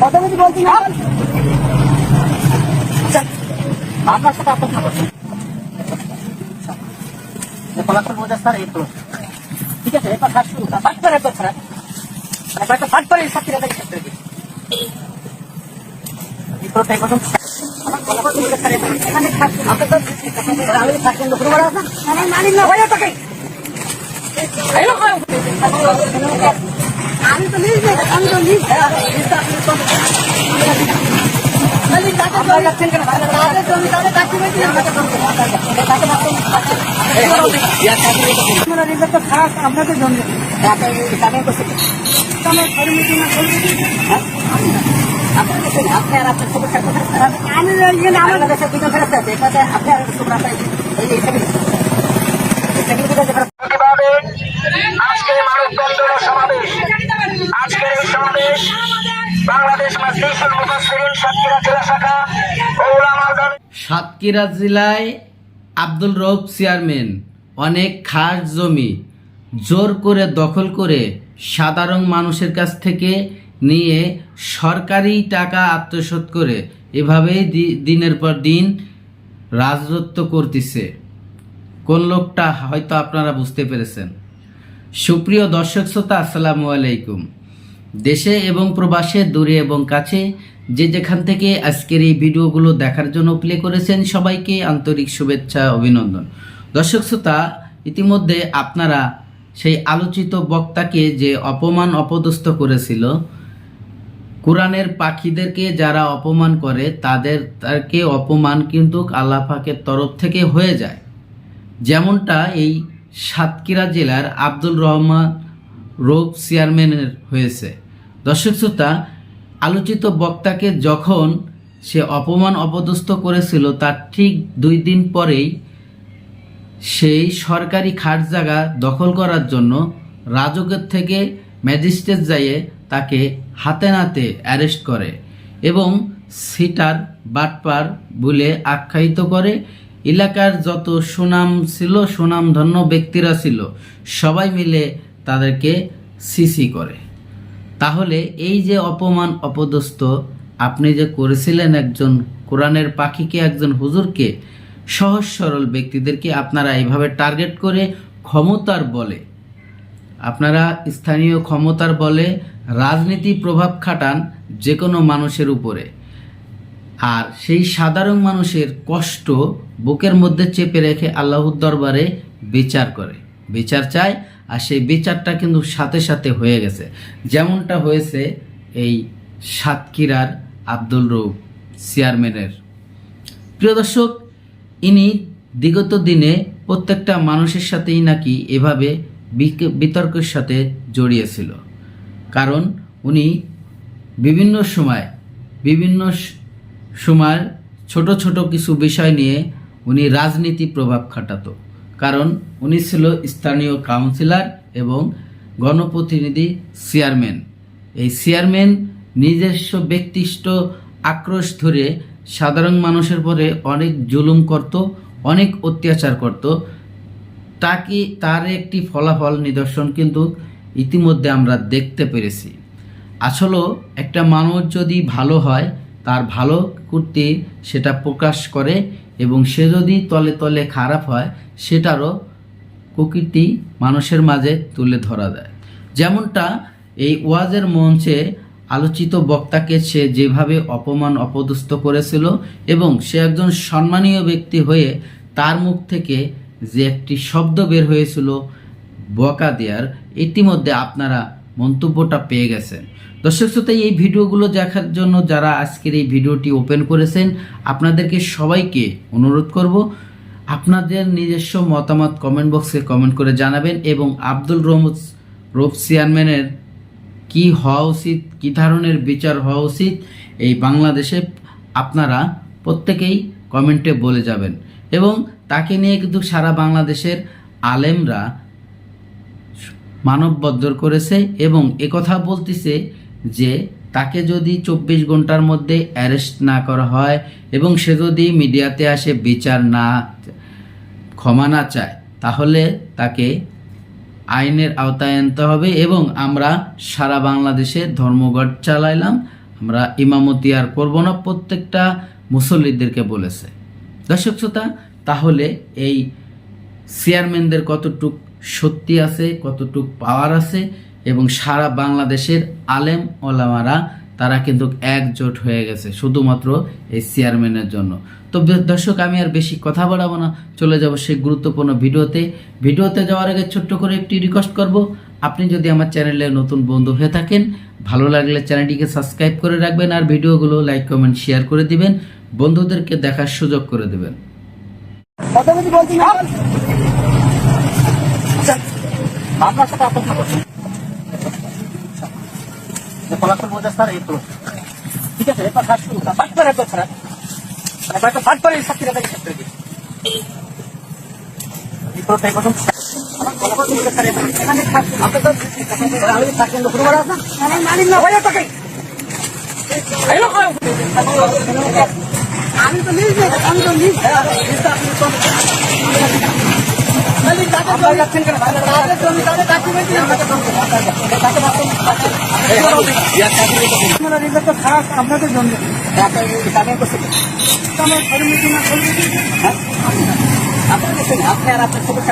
কত কিছু বলছি না। আপনার সাথে আপনার থাকো। বোঝা স্যার এই তো। ঠিক আছে, এরপর কাজ শুরু। ফাট করে একবার ছাড়া একবার একটা ফাট করে স্যার থাকছে আপনি তো আমি মানি না ভাই তোকে আমি তো নিজ আমি তো আপনারা যাচ্ছেন কেন তাদের জমি তাদের কাছে বেশি আমরা রিজার্ভ আজকের এই সমাবেশ বাংলাদেশ মাজলিসুল মুফাসসিরিন সাতক্ষীরা জেলা শাখা ও উলামা সাতক্ষীরা জেলায় আব্দুল রৌফ চেয়ারম্যান, অনেক খাস জমি, জোর করে দখল করে সাধারণ মানুষের কাছ থেকে নিয়ে সরকারি টাকা আত্মসাৎ করে এভাবেই দিনের পর দিন রাজত্ব করতেছে। কোন লোকটা হয়তো আপনারা বুঝতে পেরেছেন। সুপ্রিয় দর্শক শ্রোতা, আসসালামু আলাইকুম। দেশে এবং প্রবাসে, দূরে এবং কাছে, যে যেখান থেকে আজকের এই ভিডিওগুলো দেখার জন্য প্লে করেছেন সবাইকে আন্তরিক শুভেচ্ছা, অভিনন্দন। দর্শক শ্রোতা, ইতিমধ্যে আপনারা সেই আলোচিত বক্তাকে যে অপমান অপদস্থ করেছিল, কোরআনের পাখিদেরকে যারা অপমান করে, তাদের তাকে অপমান কিন্তু আল্লাহ পাকের তরফ থেকে হয়ে যায়। যেমনটা এই সাতক্ষীরা জেলার আব্দুল রহমান রোগ চেয়ারম্যানের হয়েছে। দর্শক শ্রোতা, আলোচিত বক্তাকে যখন সে অপমান অপদস্থ করেছিল, তার ঠিক দুই দিন পরেই সেই সরকারি খাট জায়গা দখল করার জন্য রাজকের থেকে ম্যাজিস্ট্রেট যাইয়ে তাকে হাতে নাতে অ্যারেস্ট করে এবং সিটার বাটপার বলে আখ্যায়িত করে। এলাকার যত সুনাম ছিল, সুনামধন্য ব্যক্তিরা ছিল, সবাই মিলে তাদেরকে সিসি করে। তাহলে এই যে অপমান অপদস্থ, আপনি যে করেছিলেন একজন কোরআনের পাখিকে, একজন হুজুরকে, সহজ সরল ব্যক্তিদেরকে আপনারা এইভাবে টার্গেট করে ক্ষমতার বলে, আপনারা স্থানীয় ক্ষমতার বলে রাজনীতি প্রভাব খাটান যে কোনো মানুষের উপরে। আর সেই সাধারণ মানুষের কষ্ট বুকের মধ্যে চেপে রেখে আল্লাহর দরবারে বিচার করে। বিচার চায় আর সেই বিচারটা কিন্তু সাথে সাথে হয়ে গেছে। যেমনটা হয়েছে এই সাতক্ষীরার আব্দুল রৌফ চেয়ারম্যানের। প্রিয় দর্শক, ইনি বিগত দিনে প্রত্যেকটা মানুষের সাথেই নাকি এভাবে বিতর্কের সাথে জড়িয়েছিল। কারণ উনি বিভিন্ন সময় বিভিন্ন সময় ছোট ছোট কিছু বিষয় নিয়ে উনি রাজনীতি প্রভাব খাটাতো। কারণ উনি ছিল স্থানীয় কাউন্সিলর এবং গণপ্রতিনিধি চেয়ারম্যান। এই চেয়ারম্যান নিজস্ব ব্যক্তিষ্ঠ আক্রোশ ধরে সাধারণ মানুষের পরে অনেক জুলুম করত, অনেক অত্যাচার করত। তাকে তার একটি ফলাফল নিদর্শন কিন্তু ইতিমধ্যে আমরা দেখতে পেরেছি। আসলে একটা মানুষ যদি ভালো হয় তার ভালো করতে সেটা প্রকাশ করে এবং সে যদি তলে তলে খারাপ হয়, সেটারও প্রকৃতি মানুষের মাঝে তুলে ধরা দেয়। যেমনটা এই ওয়াজের মঞ্চে আলোচিত বক্তাকে সে যেভাবে অপমান অপদস্থ করেছিল এবং সে একজন সম্মানীয় ব্যক্তি হয়ে তার মুখ থেকে যে একটি শব্দ বের হয়েছিল বকা দেওয়ার ইতিমধ্যে আপনারা মন্তব্যটা পেয়ে গেছেন। দর্শক শ্রোতা, এই ভিডিওগুলো দেখার জন্য যারা আজকের এই ভিডিওটি ওপেন করেছেন, আপনাদেরকে সবাইকে অনুরোধ করব, আপনাদের নিজস্ব মতামত কমেন্ট বক্সে কমেন্ট করে জানাবেন এবং আব্দুল রহমদ রফ চেয়ারম্যানের কি হওয়া উচিত, কী ধরনের বিচার হওয়া উচিত, এই বাংলাদেশে আপনারা প্রত্যেকেই কমেন্টে বলে যাবেন। এবং তাকে নিয়ে কিন্তু সারা বাংলাদেশের আলেমরা মানববদ্ধর করেছে এবং কথা বলতেছে যে তাকে যদি চব্বিশ ঘণ্টার মধ্যে অ্যারেস্ট না করা হয় এবং সে যদি মিডিয়াতে আসে বিচার না, ক্ষমা না চায়, তাহলে তাকে আইনের আওতায় আনতে হবে এবং আমরা সারা বাংলাদেশে ধর্মঘট চালাইলাম। আমরা ইমামতি আর করব না, প্রত্যেকটা মুসল্লিদেরকে বলেছে। দর্শক শ্রোতা, তাহলে এই চেয়ারম্যানদের কতটুক সত্যি আছে, কতটুক পাওয়ার আছে এবং সারা বাংলাদেশের আলেম ওলামারা, তারা কিন্তু একজোট হয়ে গেছে শুধুমাত্র এই চেয়ারম্যানের জন্য। তো দর্শক, আমি আর বেশি কথা বাড়াবো না, চলে যাব সেই গুরুত্বপূর্ণ ভিডিওতে। ভিডিওতে যাওয়ার আগে ছোট্ট করে একটি রিকোয়েস্ট করব, আপনি যদি আমার চ্যানেলে নতুন বন্ধু হয়ে থাকেন, ভালো লাগলে চ্যানেলটিকে সাবস্ক্রাইব করে রাখবেন আর ভিডিওগুলো লাইক কমেন্ট শেয়ার করে দিবেন। বন্ধুদেরকে দেখার সুযোগ করে দেবেন। আপনার সাথে আলোচনা করছি। স্যার এই ঠিক আছে এবার খাস শুরু। পাঁচবার একবার ছাড়া। একবার তো। পাঁচবার এই সাথে রাখা আমি তো নিজে আমি তো নিজ। আপনাদের জন্য আপনি আর আপনার সুপার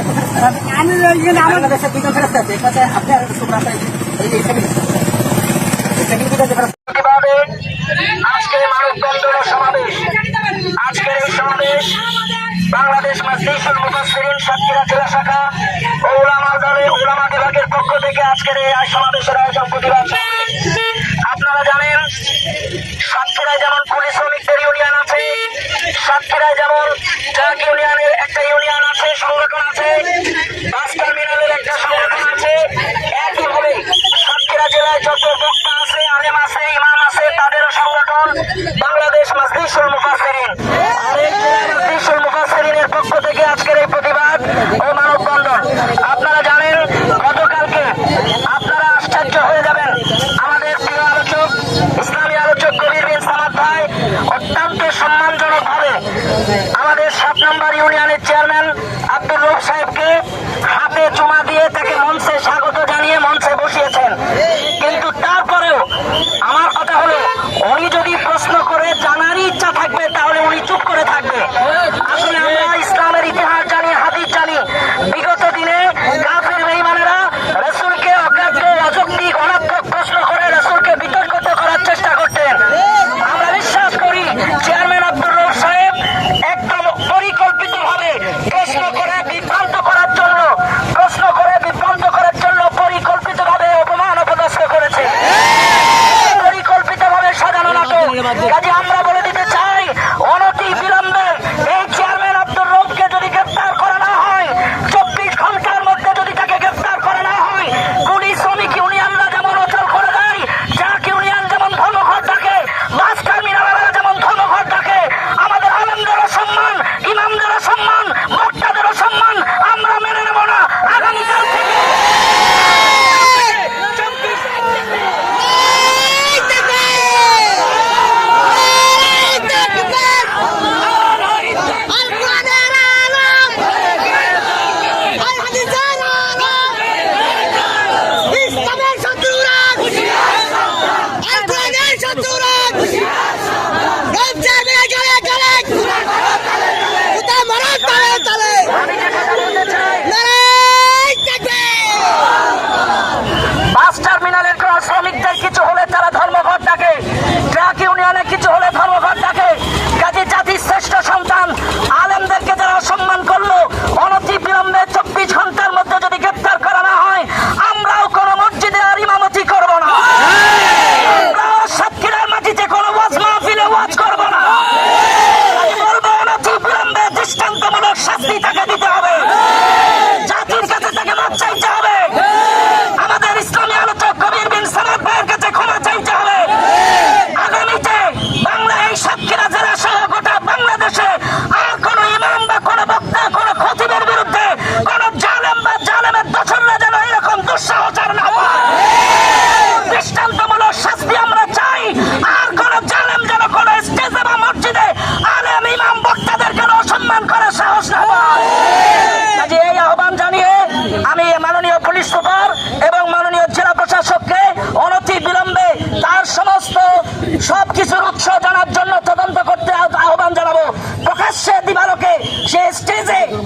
আমি আমার কাছে দুজন ফেরত আছে আপনার সুপার উপজেলা শাখা ওলামা জানে ওলামা বিভাগের পক্ষ থেকে আজকের এই সমাবেশের আয়োজন প্রতিবাদ। আমাদের সাত নাম্বার ইউনিয়ন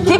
কি